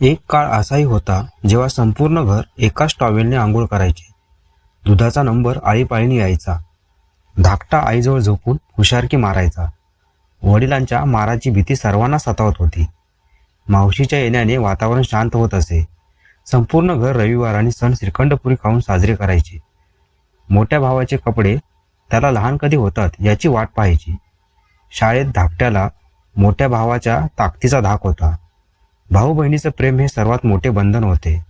एक काळ असाही होता जेव्हा संपूर्ण घर एकाच टॉवेलने आंघोळ करायचे. दुधाचा नंबर आळीपाळीने यायचा. धाकटा आईजवळ झोपून हुशारकी मारायचा. वडिलांच्या माराची भीती सर्वांना सतावत होती. मावशीच्या येण्याने वातावरण शांत होत असे. संपूर्ण घर रविवार आणि सण श्रीखंडपुरी खाऊन साजरे करायचे. मोठ्या भावाचे कपडे त्याला लहान कधी होतात याची वाट पाहायची. शाळेत धाकट्याला मोठ्या भावाच्या ताकदीचा धाक होता. भाऊ बहिणीचं प्रेम हे सर्वात मोठे बंधन होते.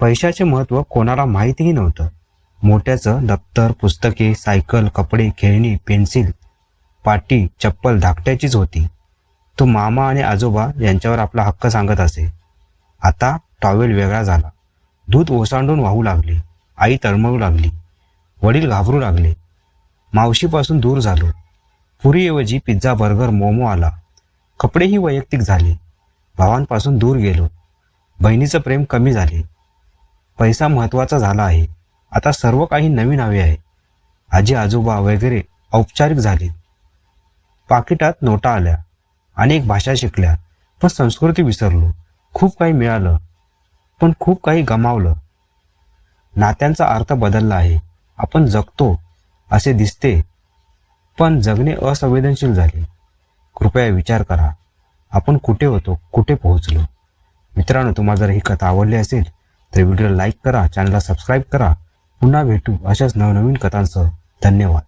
पैशाचे महत्त्व कोणाला माहितीही नव्हतं. मोठ्याचं दप्तर पुस्तके सायकल कपडे खेळणी पेन्सिल पाटी चप्पल धाकट्याचीच होती. तो मामा आणि आजोबा यांच्यावर आपला हक्क सांगत असे. आता टॉवेल वेगळा झाला. दूध ओसांडून वाहू लागले. आई तळमळू लागली. वडील घाबरू लागले. मावशीपासून दूर झालो. पुरीऐवजी पिझ्झा बर्गर मोमो आला. कपडेही वैयक्तिक झाले. भावांपासून दूर गेलो. बहिणीचं प्रेम कमी झाले. पैसा महत्त्वाचा झाला आहे. आता सर्व काही नवीन हवे आहे. आजी आजोबा वगैरे औपचारिक झाले. पाकिटात नोटा आल्या. अनेक भाषा शिकल्या. पण संस्कृती विसरलो. खूप काही मिळालं. पण खूप काही गमावलं. नात्यांचा अर्थ बदलला आहे. आपण जगतो असे दिसते. पण जगणे असंवेदनशील झाले. कृपया विचार करा. आपण कुठे होतो कुठे पोहोचलो? मित्रांनो तुम्हाला जर ही कथा आवडली असेल तर व्हिडिओला लाईक करा चॅनलला सबस्क्राईब करा. पुन्हा भेटू अशाच नवनवीन कथांसह. धन्यवाद.